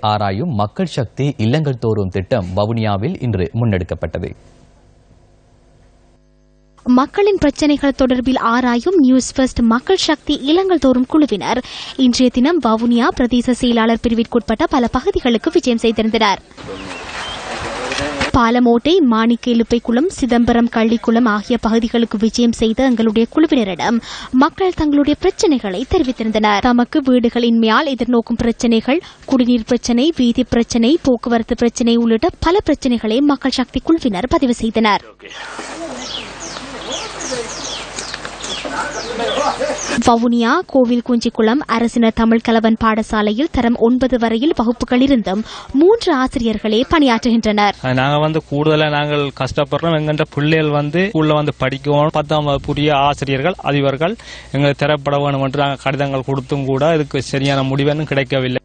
ஆராயும் மக்கள் சக்தி இல்லங்கள் தோறும் திட்டம் வவுனியாவில் இன்று முன்னெடுக்கப்பட்டது. மக்களின் பிரச்சனைகள் தொடர்பில் ஆராயும் நியூஸ் ஃபர்ஸ்ட் மக்கள் சக்தி இளங்கள் தோறும் குழுவினர். இன்றைய தினம் வவுனியா பிரதேச செயலாளர் பிரிவிற்குட்பட்ட பல பகுதிகளுக்கு விஜயம் செய்திருந்தனர். பாலமோட்டை மாணிக்க இலுப்பைக்குளம் சிதம்பரம் கள்ளிக்குளம் ஆகிய பகுதிகளுக்கு விஜயம் செய்த எங்களுடைய குழுவினரிடம் மக்கள் தங்களுடைய பிரச்சனைகளை தெரிவித்திருந்தனர். தமக்கு வீடுகளின்மையால் எதிர்நோக்கும் பிரச்சனைகள் குடிநீர் பிரச்சனை வீதி பிரச்சனை போக்குவரத்து பிரச்சனை உள்ளிட்ட பல பிரச்சனைகளை மக்கள் சக்தி குழுவினர் பதிவு செய்தனர். வவுனியா கோவில் குஞ்சிக்குளம் அரசினர் தமிழ் கலவன் பாடசாலையில் தரம் ஒன்பது வரையில் வகுப்புகள் இருந்தும் மூன்று ஆசிரியர்களே பணியாற்றுகின்றனர். நாங்க வந்து கூடுதலா நாங்கள் கஷ்டப்படுறோம். எங்கன்ற பிள்ளைகள் வந்து உள்ள வந்து படிக்கணும். பத்தாம் புதிய ஆசிரியர்கள் அதிபர்கள் எங்களுக்கு திறப்பட வேணும் என்று நாங்கள் கடிதங்கள் கொடுத்தும் கூட இதுக்கு சரியான முடிவென்னு கிடைக்கவில்லை.